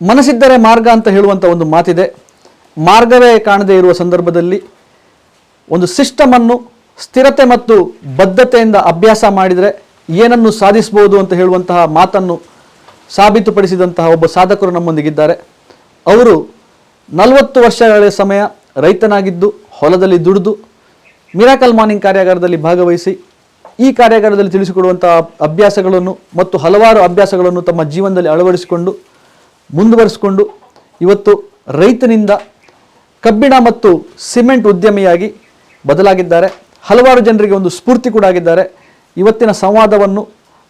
ಮನಸ್ಸಿದ್ದರೆ ಮಾರ್ಗ ಅಂತ ಹೇಳುವಂಥ ಒಂದು ಮಾತಿದೆ. ಮಾರ್ಗವೇ ಕಾಣದೇ ಇರುವ ಸಂದರ್ಭದಲ್ಲಿ ಒಂದು ಸಿಸ್ಟಮನ್ನು ಸ್ಥಿರತೆ ಮತ್ತು ಬದ್ಧತೆಯಿಂದ ಅಭ್ಯಾಸ ಮಾಡಿದರೆ ಏನನ್ನು ಸಾಧಿಸಬಹುದು ಅಂತ ಹೇಳುವಂತಹ ಮಾತನ್ನು ಸಾಬೀತುಪಡಿಸಿದಂತಹ ಒಬ್ಬ ಸಾಧಕರು ನಮ್ಮೊಂದಿಗಿದ್ದಾರೆ. ಅವರು ನಲವತ್ತು ವರ್ಷಗಳ ಸಮಯ ರೈತನಾಗಿದ್ದು, ಹೊಲದಲ್ಲಿ ದುಡಿದು, ಮಿರಾಕಲ್ ಮಾರ್ನಿಂಗ್ ಕಾರ್ಯಾಗಾರದಲ್ಲಿ ಭಾಗವಹಿಸಿ, ಈ ಕಾರ್ಯಾಗಾರದಲ್ಲಿ ತಿಳಿಸಿಕೊಡುವಂತಹ ಅಭ್ಯಾಸಗಳನ್ನು ಮತ್ತು ಹಲವಾರು ಅಭ್ಯಾಸಗಳನ್ನು ತಮ್ಮ ಜೀವನದಲ್ಲಿ ಅಳವಡಿಸಿಕೊಂಡು ಮುಂದುವರಿಸಿಕೊಂಡು ಇವತ್ತು ರೈತನಿಂದ ಕಬ್ಬಿಣ ಮತ್ತು ಸಿಮೆಂಟ್ ಉದ್ಯಮಿಯಾಗಿ ಬದಲಾಗಿದ್ದಾರೆ. ಹಲವಾರು ಜನರಿಗೆ ಒಂದು ಸ್ಫೂರ್ತಿ ಕೂಡ ಆಗಿದ್ದಾರೆ. ಇವತ್ತಿನ ಸಂವಾದವನ್ನು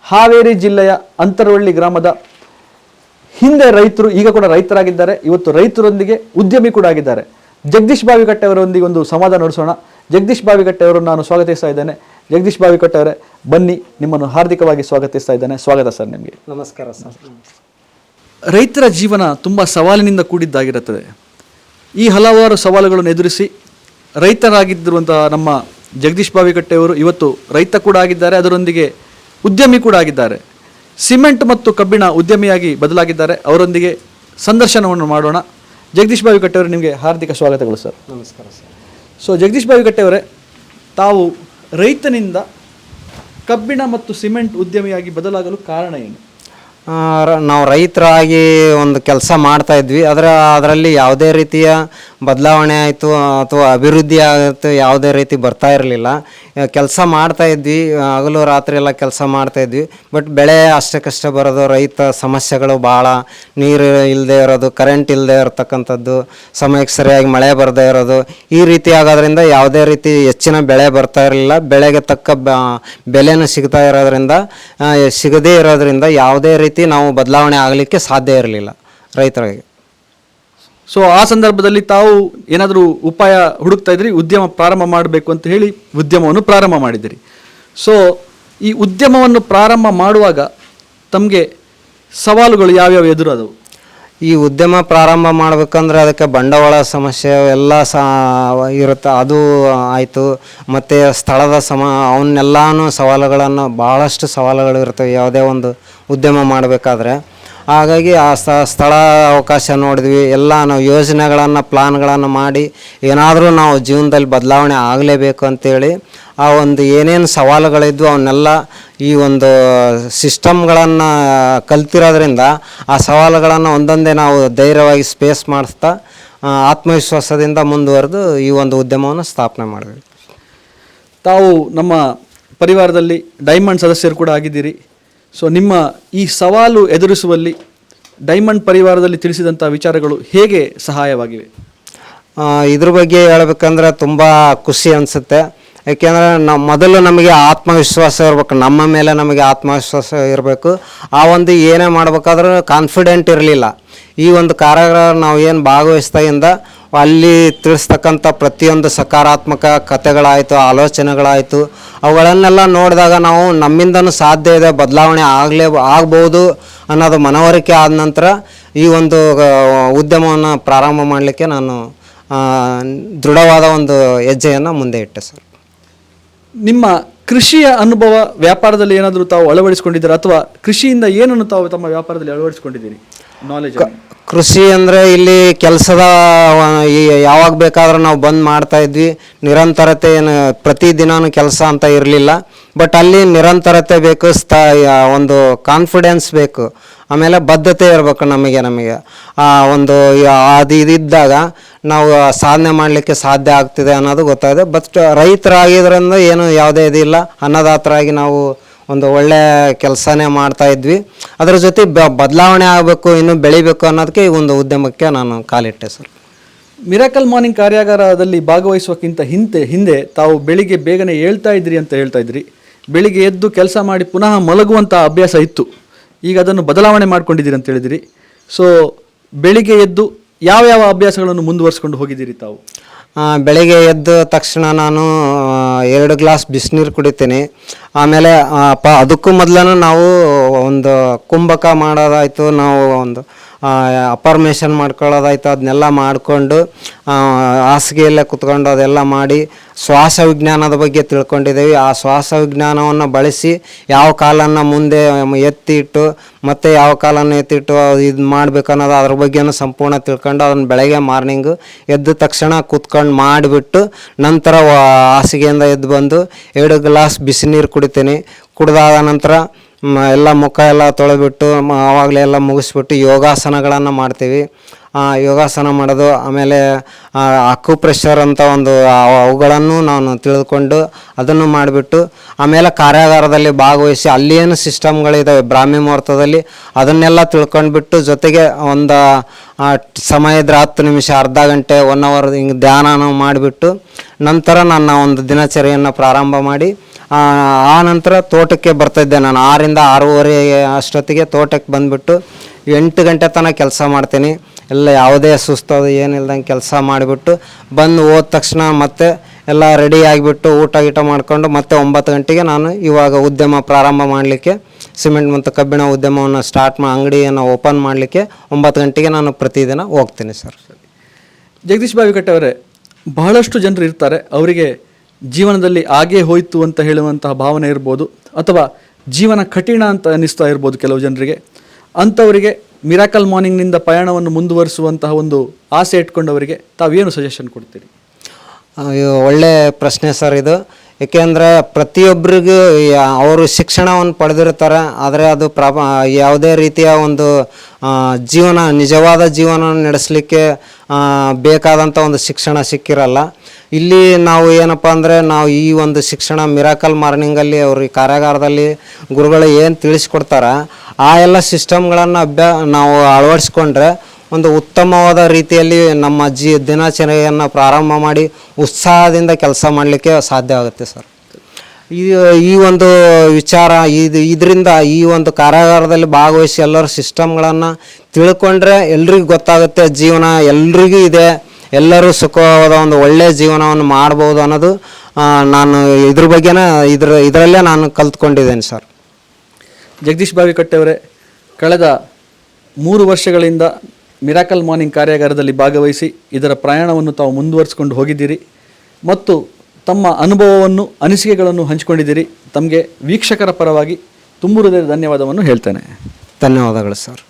ಹಾವೇರಿ ಜಿಲ್ಲೆಯ ಅಂತರವಳ್ಳಿ ಗ್ರಾಮದ ಹಿಂದೆ ರೈತರು, ಈಗ ಕೂಡ ರೈತರಾಗಿದ್ದಾರೆ. ಇವತ್ತು ರೈತರೊಂದಿಗೆ ಉದ್ಯಮಿ ಕೂಡ ಆಗಿದ್ದಾರೆ. ಜಗದೀಶ್ ಬಾವಿಕಟ್ಟೆ ಅವರೊಂದಿಗೆ ಒಂದು ಸಂವಾದ ನಡೆಸೋಣ. ಜಗದೀಶ್ ಬಾವಿಕಟ್ಟೆ ಅವರನ್ನು ನಾನು ಸ್ವಾಗತಿಸ್ತಾ ಇದ್ದೇನೆ. ಜಗದೀಶ್ ಬಾವಿಕಟ್ಟೆ ಅವರೇ, ಬನ್ನಿ, ನಿಮ್ಮನ್ನು ಹಾರ್ದಿಕವಾಗಿ ಸ್ವಾಗತಿಸ್ತಾ ಇದ್ದೇನೆ. ಸ್ವಾಗತ ಸರ್ ನಿಮಗೆ. ನಮಸ್ಕಾರ ಸರ್. ರೈತರ ಜೀವನ ತುಂಬ ಸವಾಲಿನಿಂದ ಕೂಡಿದ್ದಾಗಿರುತ್ತದೆ. ಈ ಹಲವಾರು ಸವಾಲುಗಳನ್ನು ಎದುರಿಸಿ ರೈತರಾಗಿದ್ದಿರುವಂತಹ ನಮ್ಮ ಜಗದೀಶ್ ಬಾವಿಕಟ್ಟೆಯವರು ಇವತ್ತು ರೈತ ಕೂಡ ಆಗಿದ್ದಾರೆ ಅದರೊಂದಿಗೆ ಉದ್ಯಮಿ ಕೂಡ ಆಗಿದ್ದಾರೆ. ಸಿಮೆಂಟ್ ಮತ್ತು ಕಬ್ಬಿಣ ಉದ್ಯಮಿಯಾಗಿ ಬದಲಾಗಿದ್ದಾರೆ. ಅವರೊಂದಿಗೆ ಸಂದರ್ಶನವನ್ನು ಮಾಡೋಣ. ಜಗದೀಶ್ ಬಾವಿಕಟ್ಟೆಯವರು ನಿಮಗೆ ಹಾರ್ದಿಕ ಸ್ವಾಗತಗಳು ಸರ್. ನಮಸ್ಕಾರ ಸರ್. ಸೊ ಜಗದೀಶ್ ಬಾವಿಕಟ್ಟೆಯವರೇ ತಾವು ರೈತನಿಂದ ಕಬ್ಬಿಣ ಮತ್ತು ಸಿಮೆಂಟ್ ಉದ್ಯಮಿಯಾಗಿ ಬದಲಾಗಲು ಕಾರಣ ಏನು? ನಾವು ರೈತರಾಗಿ ಒಂದು ಕೆಲಸ ಮಾಡ್ತಾಯಿದ್ವಿ ಅದರ ಅದರಲ್ಲಿ ಯಾವುದೇ ರೀತಿಯ ಬದಲಾವಣೆ ಆಯಿತು ಅಥವಾ ಅಭಿವೃದ್ಧಿ ಆಯಿತು ಯಾವುದೇ ರೀತಿ ಬರ್ತಾ ಇರಲಿಲ್ಲ. ಕೆಲಸ ಮಾಡ್ತಾ ಇದ್ವಿ. ಹಗಲು ರಾತ್ರಿ ಎಲ್ಲ ಕೆಲಸ ಮಾಡ್ತಾ ಇದ್ವಿ. ಬಟ್ ಬೆಳೆ ಅಷ್ಟಕ್ಕಷ್ಟೇ ಬರೋದು, ರೈತ ಸಮಸ್ಯೆಗಳು ಭಾಳ. ನೀರು ಇಲ್ಲದೆ ಇರೋದು ಕರೆಂಟ್ ಇಲ್ಲದೆ ಇರತಕ್ಕಂಥದ್ದು, ಸಮಯಕ್ಕೆ ಸರಿಯಾಗಿ ಮಳೆ ಬರದೇ ಇರೋದು. ಈ ರೀತಿ ಆಗೋದ್ರಿಂದ ಯಾವುದೇ ರೀತಿ ಹೆಚ್ಚಿನ ಬೆಳೆ ಬರ್ತಾ ಇರಲಿಲ್ಲ. ಬೆಳೆಗೆ ತಕ್ಕ ಬೆಲೆನೂ ಸಿಗ್ತಾ ಇರೋದ್ರಿಂದ ಸಿಗದೇ ಇರೋದ್ರಿಂದ ಯಾವುದೇ ರೀತಿ ನಾವು ಬದಲಾವಣೆ ಆಗಲಿಕ್ಕೆ ಸಾಧ್ಯ ಇರಲಿಲ್ಲ ರೈತರಿಗೆ. ಸೊ ಆ ಸಂದರ್ಭದಲ್ಲಿ ತಾವು ಏನಾದರೂ ಉಪಾಯ ಹುಡುಕ್ತಾ ಇದ್ರಿ, ಉದ್ಯಮ ಪ್ರಾರಂಭ ಮಾಡಬೇಕು ಅಂತ ಹೇಳಿ ಉದ್ಯಮವನ್ನು ಪ್ರಾರಂಭ ಮಾಡಿದಿರಿ ಸೊ ಈ ಉದ್ಯಮವನ್ನು ಪ್ರಾರಂಭ ಮಾಡುವಾಗ ತಮಗೆ ಸವಾಲುಗಳು ಯಾವ್ಯಾವ ಎದುರಾದವು? ಈ ಉದ್ಯಮ ಪ್ರಾರಂಭ ಮಾಡ್ಬೇಕಂದ್ರೆ ಅದಕ್ಕೆ ಬಂಡವಾಳ ಸಮಸ್ಯೆ ಎಲ್ಲ ಸಹ ಇರುತ್ತೆ. ಅದು ಆಯಿತು. ಮತ್ತು ಸ್ಥಳದ ಸಮ, ಅವನ್ನೆಲ್ಲನೂ ಸವಾಲುಗಳನ್ನು ಭಾಳಷ್ಟು ಸವಾಲುಗಳು ಇರ್ತವೆ. ಯಾವುದೇ ಒಂದು ಉದ್ಯಮ ಮಾಡಬೇಕಾದ್ರೆ. ಹಾಗಾಗಿ ಆ ಸ್ಥಳ ಅವಕಾಶ ನೋಡಿದ್ವಿ. ಎಲ್ಲ ನಾವು ಯೋಜನೆಗಳನ್ನು, ಪ್ಲಾನ್ಗಳನ್ನು ಮಾಡಿ ಏನಾದರೂ ನಾವು ಜೀವನದಲ್ಲಿ ಬದಲಾವಣೆ ಆಗಲೇಬೇಕು ಅಂತೇಳಿ ಆ ಒಂದು ಏನೇನು ಸವಾಲುಗಳಿದ್ವು ಅವನ್ನೆಲ್ಲ ಈ ಒಂದು ಸಿಸ್ಟಮ್ಗಳನ್ನು ಕಲ್ತಿರೋದ್ರಿಂದ ಆ ಸವಾಲುಗಳನ್ನು ಒಂದೊಂದೇ ನಾವು ಧೈರ್ಯವಾಗಿ ಸ್ಪೇಸ್ ಮಾಡಿಸ್ತಾ ಆತ್ಮವಿಶ್ವಾಸದಿಂದ ಮುಂದುವರೆದು ಈ ಒಂದು ಉದ್ಯಮವನ್ನು ಸ್ಥಾಪನೆ ಮಾಡಿದ್ವಿ. ತಾವು ನಮ್ಮ ಪರಿವಾರದಲ್ಲಿ ಡೈಮಂಡ್ ಸದಸ್ಯರು ಕೂಡ ಆಗಿದ್ದೀರಿ. ಸೊ ನಿಮ್ಮ ಈ ಸವಾಲು ಎದುರಿಸುವಲ್ಲಿ ಡೈಮಂಡ್ ಪರಿವಾರದಲ್ಲಿ ತಿಳಿಸಿದಂಥ ವಿಚಾರಗಳು ಹೇಗೆ ಸಹಾಯವಾಗಿವೆ? ಇದ್ರ ಬಗ್ಗೆ ಹೇಳ್ಬೇಕಂದ್ರೆ ತುಂಬ ಖುಷಿ ಅನಿಸುತ್ತೆ. ಯಾಕೆಂದರೆ ನಾವು ಮೊದಲು ನಮಗೆ ಆತ್ಮವಿಶ್ವಾಸ ಇರಬೇಕು, ನಮ್ಮ ಮೇಲೆ ನಮಗೆ ಆತ್ಮವಿಶ್ವಾಸ ಇರಬೇಕು. ಆ ಒಂದು ಏನೇ ಮಾಡ್ಬೇಕಾದ್ರೂ ಕಾನ್ಫಿಡೆಂಟ್ ಇರಲಿಲ್ಲ. ಈ ಒಂದು ಕಾರ್ಯಾಗಾರ ನಾವು ಏನು ಭಾಗವಹಿಸ್ದಾಗಿಂದ ಅಲ್ಲಿ ತಿಳಿಸ್ತಕ್ಕಂಥ ಪ್ರತಿಯೊಂದು ಸಕಾರಾತ್ಮಕ ಕಥೆಗಳಾಯಿತು ಆಲೋಚನೆಗಳಾಯಿತು ಅವುಗಳನ್ನೆಲ್ಲ ನೋಡಿದಾಗ ನಾವು ನಮ್ಮಿಂದನೂ ಸಾಧ್ಯ ಇದೆ ಬದಲಾವಣೆ ಆಗಲೇ ಆಗ್ಬೋದು ಅನ್ನೋದು ಮನವರಿಕೆ ಆದ ನಂತರ ಈ ಒಂದು ಉದ್ಯಮವನ್ನು ಪ್ರಾರಂಭ ಮಾಡಲಿಕ್ಕೆ ನಾನು ದೃಢವಾದ ಒಂದು ಹೆಜ್ಜೆಯನ್ನು ಮುಂದೆ ಇಟ್ಟೆ ಸರ್. ನಿಮ್ಮ ಕೃಷಿಯ ಅನುಭವ ವ್ಯಾಪಾರದಲ್ಲಿ ಏನಾದರೂ ತಾವು ಅಳವಡಿಸಿಕೊಂಡಿದ್ದೀರಾ? ಅಥವಾ ಕೃಷಿಯಿಂದ ಏನನ್ನು ತಾವು ತಮ್ಮ ವ್ಯಾಪಾರದಲ್ಲಿ ಅಳವಡಿಸಿಕೊಂಡಿದ್ದೀರಿ? ನಾಲೆಜ್ ಕೃಷಿ ಅಂದರೆ ಇಲ್ಲಿ ಕೆಲಸದ ಯಾವಾಗ ಬೇಕಾದ್ರೂ ನಾವು ಬಂದ್ ಮಾಡ್ತಾ ಇದ್ವಿ. ನಿರಂತರತೆ ಏನು ಪ್ರತಿದಿನವೂ ಕೆಲಸ ಅಂತ ಇರಲಿಲ್ಲ. ಬಟ್ ಅಲ್ಲಿ ನಿರಂತರತೆ ಬೇಕು, ಸ್ಥ ಒಂದು ಕಾನ್ಫಿಡೆನ್ಸ್ ಬೇಕು. ಆಮೇಲೆ ಬದ್ಧತೆ ಇರಬೇಕು ನಮಗೆ ನಮಗೆ. ಆ, ಒಂದು ಅದು ಇದಿದ್ದಾಗ ನಾವು ಸಾಧನೆ ಮಾಡಲಿಕ್ಕೆ ಸಾಧ್ಯ ಆಗ್ತಿದೆ ಅನ್ನೋದು ಗೊತ್ತಾಗಿದೆ. ಬಟ್ ರೈತರಾಗಿದ್ದರಿಂದ ಏನು ಯಾವುದೇ ಇದಿಲ್ಲ. ಅನ್ನದಾತರಾಗಿ ನಾವು ಒಂದು ಒಳ್ಳೆ ಕೆಲಸನೇ ಮಾಡ್ತಾ ಇದ್ವಿ. ಅದರ ಜೊತೆ ಬ- ಬದಲಾವಣೆ ಆಗಬೇಕು ಇನ್ನೂ ಬೆಳಿಬೇಕು ಅನ್ನೋದಕ್ಕೆ ಈ ಒಂದು ಉದ್ಯಮಕ್ಕೆ ನಾನು ಕಾಲಿಟ್ಟೆ ಸರ್. ಮಿರಾಕಲ್ ಮಾರ್ನಿಂಗ್ ಕಾರ್ಯಾಗಾರದಲ್ಲಿ ಭಾಗವಹಿಸುವಕ್ಕಿಂತ ಹಿಂದೆ ಹಿಂದೆ ತಾವು ಬೆಳಿಗ್ಗೆ ಬೇಗನೆ ಹೇಳ್ತಾ ಇದ್ರಿ ಅಂತ ಹೇಳ್ತಾ ಇದ್ರಿ. ಬೆಳಿಗ್ಗೆ ಎದ್ದು ಕೆಲಸ ಮಾಡಿ ಪುನಃ ಮಲಗುವಂಥ ಅಭ್ಯಾಸ ಇತ್ತು. ಈಗ ಅದನ್ನು ಬದಲಾವಣೆ ಮಾಡ್ಕೊಂಡಿದ್ದೀರಿ ಅಂತ ಹೇಳಿದಿರಿ. ಸೊ ಬೆಳಿಗ್ಗೆ ಎದ್ದು ಯಾವ ಯಾವ ಅಭ್ಯಾಸಗಳನ್ನು ಮುಂದುವರಿಸ್ಕೊಂಡು ಹೋಗಿದ್ದೀರಿ ತಾವು? ಆ, ಬೆಳಿಗ್ಗೆ ಎದ್ದ ತಕ್ಷಣ ನಾನು ಆ, ಎರಡು ಗ್ಲಾಸ್ ಬಿಸಿನೀರು ಕುಡಿತೀನಿ. ಆಮೇಲೆ ಪ ಅದಕ್ಕೂ ಮೊದಲೂ ನಾವು ಒಂದು ಕುಂಭಕ ಮಾಡೋದಾಯಿತು ನಾವು ಒಂದು ಅಪರ್ಮೇಷನ್ ಮಾಡ್ಕೊಳ್ಳೋದಾಯ್ತು, ಅದನ್ನೆಲ್ಲ ಮಾಡಿಕೊಂಡು ಹಾಸಿಗೆಯಲ್ಲೇ ಕುತ್ಕೊಂಡು ಅದೆಲ್ಲ ಮಾಡಿ ಶ್ವಾಸ ವಿಜ್ಞಾನದ ಬಗ್ಗೆ ತಿಳ್ಕೊಂಡಿದ್ದೀವಿ. ಆ ಶ್ವಾಸ ವಿಜ್ಞಾನವನ್ನು ಬಳಸಿ ಯಾವ ಕಾಲನ್ನು ಮುಂದೆ ಎತ್ತಿಟ್ಟು, ಮತ್ತು ಯಾವ ಕಾಲನ್ನು ಎತ್ತಿಟ್ಟು ಇದು ಮಾಡಬೇಕು ಅನ್ನೋದು ಅದ್ರ ಬಗ್ಗೆನೂ ಸಂಪೂರ್ಣ ತಿಳ್ಕೊಂಡು ಅದನ್ನು ಬೆಳಗ್ಗೆ ಮಾರ್ನಿಂಗು ಎದ್ದ ತಕ್ಷಣ ಕೂತ್ಕೊಂಡು ಮಾಡಿಬಿಟ್ಟು ನಂತರ ಹಾಸಿಗೆಯಿಂದ ಎದ್ದು ಬಂದು ಎರಡು ಗ್ಲಾಸ್ ಬಿಸಿನೀರು ಕುಡಿತೀನಿ. ಕುಡಿದಾದ ನಂತರ ಎಲ್ಲ ಮುಖ ಎಲ್ಲ ತೊಳೆದ್ಬಿಟ್ಟು ಮ, ಆವಾಗಲೇ ಎಲ್ಲ ಮುಗಿಸ್ಬಿಟ್ಟು ಯೋಗಾಸನಗಳನ್ನು ಮಾಡ್ತೀವಿ. ಯೋಗಾಸನ ಮಾಡೋದು ಆಮೇಲೆ ಅಕ್ಯುಪ್ರೆಷರ್ ಅಂತ ಒಂದು ಅವ- ಅವುಗಳನ್ನು ನಾನು ತಿಳಿದುಕೊಂಡು ಅದನ್ನು ಮಾಡಿಬಿಟ್ಟು ಆಮೇಲೆ ಕಾರ್ಯಾಗಾರದಲ್ಲಿ ಭಾಗವಹಿಸಿ ಅಲ್ಲಿ ಏನು ಸಿಸ್ಟಮ್ಗಳಿದ್ದಾವೆ ಬ್ರಾಹ್ಮಿ ಮುಹೂರ್ತದಲ್ಲಿ ಅದನ್ನೆಲ್ಲ ತಿಳ್ಕೊಂಡ್ಬಿಟ್ಟು ಜೊತೆಗೆ ಒಂದು ಸಮಯದ ಸಮಯ ಹತ್ತು ನಿಮಿಷ ಅರ್ಧ ಗಂಟೆ ಒನ್ ಅವರ್ ಹಿಂಗೆ ಧ್ಯಾನ ಮಾಡಿಬಿಟ್ಟು ನಂತರ ನನ್ನ ಒಂದು ದಿನಚರಿಯನ್ನು ಪ್ರಾರಂಭ ಮಾಡಿ ಆ ನಂತರ ತೋಟಕ್ಕೆ ಬರ್ತಾಯಿದ್ದೆ ನಾನು. ಆರಿಂದ ಆರೂವರೆ ಅಷ್ಟೊತ್ತಿಗೆ ತೋಟಕ್ಕೆ ಬಂದುಬಿಟ್ಟು ಎಂಟು ಗಂಟೆ ತನಕ ಕೆಲಸ ಮಾಡ್ತೀನಿ. ಎಲ್ಲ ಯಾವುದೇ ಸುಸ್ತದು ಏನಿಲ್ದಂಗೆ ಕೆಲಸ ಮಾಡಿಬಿಟ್ಟು ಬಂದು ಹೋದ ತಕ್ಷಣ ಮತ್ತೆ ಎಲ್ಲ ರೆಡಿ ಆಗಿಬಿಟ್ಟು ಊಟ ಗೀಟ ಮಾಡಿಕೊಂಡು ಮತ್ತೆ ಒಂಬತ್ತು ಗಂಟೆಗೆ ನಾನು ಇವಾಗ ಉದ್ಯಮ ಪ್ರಾರಂಭ ಮಾಡಲಿಕ್ಕೆ, ಸಿಮೆಂಟ್ ಮತ್ತು ಕಬ್ಬಿಣ ಉದ್ಯಮವನ್ನು ಸ್ಟಾರ್ಟ್ ಮಾ, ಅಂಗಡಿಯನ್ನು ಓಪನ್ ಮಾಡಲಿಕ್ಕೆ ಒಂಬತ್ತು ಗಂಟೆಗೆ ನಾನು ಪ್ರತಿದಿನ ಹೋಗ್ತೀನಿ ಸರ್. ಜಗದೀಶ್ ಬಾವಿಕಟ್ಟೆ ಅವರೇ, ಬಹಳಷ್ಟು ಜನರು ಇರ್ತಾರೆ, ಅವರಿಗೆ ಜೀವನದಲ್ಲಿ ಆಗೇ ಹೋಯಿತು ಅಂತ ಹೇಳುವಂತಹ ಭಾವನೆ ಇರ್ಬೋದು, ಅಥವಾ ಜೀವನ ಕಠಿಣ ಅಂತ ಅನ್ನಿಸ್ತಾ ಇರ್ಬೋದು ಕೆಲವು ಜನರಿಗೆ. ಅಂಥವರಿಗೆ ಮಿರಾಕಲ್ ಮಾರ್ನಿಂಗ್ನಿಂದ ಪಯಣವನ್ನು ಮುಂದುವರಿಸುವಂತಹ ಒಂದು ಆಸೆ ಇಟ್ಕೊಂಡವರಿಗೆ ತಾವೇನು ಸಜೆಷನ್ ಕೊಡ್ತೀರಿ? ಒಳ್ಳೆ ಪ್ರಶ್ನೆ ಸರ್ ಇದು. ಏಕೆಂದರೆ ಪ್ರತಿಯೊಬ್ಬರಿಗೂ ಅವರು ಶಿಕ್ಷಣವನ್ನು ಪಡೆದಿರ್ತಾರೆ, ಆದರೆ ಅದು ಪ್ರಾಬ ಯಾವುದೇ ರೀತಿಯ ಒಂದು ಜೀವನ, ನಿಜವಾದ ಜೀವನ ನಡೆಸಲಿಕ್ಕೆ ಬೇಕಾದಂಥ ಒಂದು ಶಿಕ್ಷಣ ಸಿಕ್ಕಿರಲ್ಲ. ಇಲ್ಲಿ ನಾವು ಏನಪ್ಪ ಅಂದರೆ ನಾವು ಈ ಒಂದು ಶಿಕ್ಷಣ ಮಿರಾಕಲ್ ಮಾರ್ನಿಂಗಲ್ಲಿ ಅವ್ರ ಈ ಕಾರ್ಯಾಗಾರದಲ್ಲಿ ಗುರುಗಳು ಏನು ತಿಳಿಸ್ಕೊಡ್ತಾರ, ಆ ಎಲ್ಲ ಸಿಸ್ಟಮ್ಗಳನ್ನು ಅಭ್ಯಾ ನಾವು ಅಳವಡಿಸ್ಕೊಂಡ್ರೆ ಒಂದು ಉತ್ತಮವಾದ ರೀತಿಯಲ್ಲಿ ನಮ್ಮ ಜಿ ದಿನಾಚರಣೆಯನ್ನು ಪ್ರಾರಂಭ ಮಾಡಿ ಉತ್ಸಾಹದಿಂದ ಕೆಲಸ ಮಾಡಲಿಕ್ಕೆ ಸಾಧ್ಯ ಆಗುತ್ತೆ ಸರ್. ಈ ಈ ಒಂದು ವಿಚಾರ, ಇದು, ಇದರಿಂದ ಈ ಒಂದು ಕಾರ್ಯಾಗಾರದಲ್ಲಿ ಭಾಗವಹಿಸಿ ಎಲ್ಲರ ಸಿಸ್ಟಮ್ಗಳನ್ನು ತಿಳ್ಕೊಂಡ್ರೆ ಎಲ್ರಿಗೂ ಗೊತ್ತಾಗುತ್ತೆ, ಜೀವನ ಎಲ್ರಿಗೂ ಇದೆ. ಎಲ್ಲರೂ ಸುಖವಾದ ಒಂದು ಒಳ್ಳೆಯ ಜೀವನವನ್ನು ಮಾಡ್ಬೋದು ಅನ್ನೋದು ನಾನು ಇದ್ರ ಬಗ್ಗೆನೇ ಇದ್ರ ಇದರಲ್ಲೇ ನಾನು ಕಲ್ತ್ಕೊಂಡಿದ್ದೇನೆ ಸರ್. ಜಗದೀಶ್ ಬಾವಿಕಟ್ಟೆಯವರೇ ಕಳೆದ ಮೂರು ವರ್ಷಗಳಿಂದ ಮಿರಾಕಲ್ ಮಾರ್ನಿಂಗ್ ಕಾರ್ಯಾಗಾರದಲ್ಲಿ ಭಾಗವಹಿಸಿ ಇದರ ಪ್ರಯಾಣವನ್ನು ತಾವು ಮುಂದುವರಿಸಿಕೊಂಡು ಹೋಗಿದ್ದೀರಿ ಮತ್ತು ತಮ್ಮ ಅನುಭವವನ್ನು ಅನಿಸಿಕೆಗಳನ್ನು ಹಂಚಿಕೊಂಡಿದ್ದೀರಿ. ತಮಗೆ ವೀಕ್ಷಕರ ಪರವಾಗಿ ತುಂಬ ಹೃದಯದ ಧನ್ಯವಾದವನ್ನು ಹೇಳ್ತೇನೆ. ಧನ್ಯವಾದಗಳು ಸರ್.